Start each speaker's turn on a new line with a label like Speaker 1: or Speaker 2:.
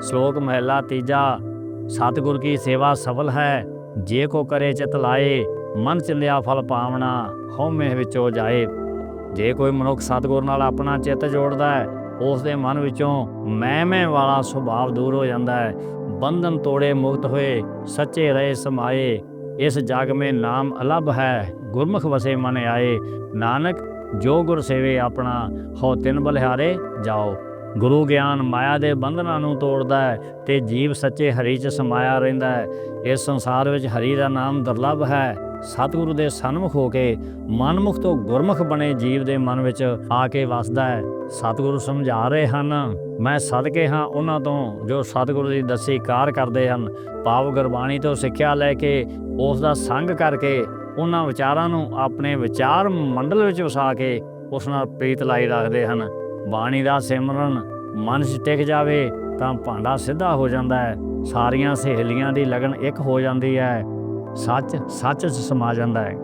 Speaker 1: ਸ਼ਲੋਕ ਮਹਿਲਾ ਤੀਜਾ, ਸਤਿਗੁਰ ਕੀ ਸੇਵਾ ਸਫਲ ਹੈ? ਜੇ ਕੋ ਕਰੇ ਚਿਤ ਲਾਏ, ਮਨ ਚਿੰਦਿਆ ਫਲ ਪਾਵਣਾ, ਹਉਮੈ ਵਿੱਚੋਂ ਜਾਏ। ਜੇ ਕੋਈ ਮਨੁੱਖ ਸਤਿਗੁਰ ਨਾਲ ਆਪਣਾ ਚਿੱਤ ਜੋੜਦਾ ਹੈ ਉਸ ਦੇ ਮਨ ਵਿੱਚੋਂ ਮੈਂ ਮੈਂ ਵਾਲਾ ਸੁਭਾਵ ਦੂਰ ਹੋ ਜਾਂਦਾ ਹੈ। ਬੰਧਨ ਤੋੜੇ ਮੁਕਤ ਹੋਏ, ਸੱਚੇ ਰਹੇ ਸਮਾਏ। ਇਸ ਜਗ ਮੇ ਨਾਮ ਅਲੱਭ ਹੈ, ਗੁਰਮੁਖ ਵਸੇ ਮਨ ਆਏ। ਨਾਨਕ, ਜੋ ਗੁਰ ਸੇਵੇ ਆਪਣਾ ਹੋ ਤਿਨ ਬਲਿਹਾਰੇ ਜਾਓ। ਗੁਰੂ ਗਿਆਨ ਮਾਇਆ ਦੇ ਬੰਧਨਾਂ ਨੂੰ ਤੋੜਦਾ ਹੈ ਤੇ ਜੀਵ ਸੱਚੇ ਹਰੀ ਚ ਸਮਾਇਆ ਰਹਿੰਦਾ ਹੈ। ਇਸ ਸੰਸਾਰ ਵਿੱਚ ਹਰੀ ਦਾ ਨਾਮ ਦੁਰਲੱਭ ਹੈ। ਸਤਿਗੁਰੂ ਦੇ ਸਨਮੁਖ ਹੋ ਕੇ ਮਨਮੁਖ ਤੋਂ ਗੁਰਮੁਖ ਬਣੇ ਜੀਵ ਦੇ ਮਨ ਵਿੱਚ ਆ ਕੇ ਵਸਦਾ ਹੈ। ਸਤਿਗੁਰੂ ਸਮਝਾ ਰਹੇ ਹਨ, ਮੈਂ ਸਦਕੇ ਹਾਂ ਉਹਨਾਂ ਤੋਂ ਜੋ ਸਤਿਗੁਰੂ ਦੀ ਦੱਸੀ ਕਾਰ ਕਰਦੇ ਹਨ। ਪਾਵ ਗੁਰਬਾਣੀ ਤੋਂ ਸਿੱਖਿਆ ਲੈ ਕੇ ਉਸ ਦਾ ਸੰਗ ਕਰਕੇ ਉਹਨਾਂ ਵਿਚਾਰਾਂ ਨੂੰ ਆਪਣੇ ਵਿਚਾਰ ਮੰਡਲ ਵਿੱਚ ਵਸਾ ਕੇ ਉਸ ਨਾਲ ਪ੍ਰੀਤ ਲਾਈ ਰੱਖਦੇ ਹਨ। ਬਾਣੀ ਦਾ ਸਿਮਰਨ ਮਨ 'ਚ ਟਿਕ ਜਾਵੇ ਤਾਂ ਭਾਂਡਾ ਸਿੱਧਾ ਹੋ ਜਾਂਦਾ ਹੈ। ਸਾਰੀਆਂ ਸਹੇਲੀਆਂ ਦੀ ਲਗਨ ਇੱਕ ਹੋ ਜਾਂਦੀ ਹੈ। ਸੱਚ ਸੱਚ 'ਚ ਸਮਾ ਜਾਂਦਾ ਹੈ।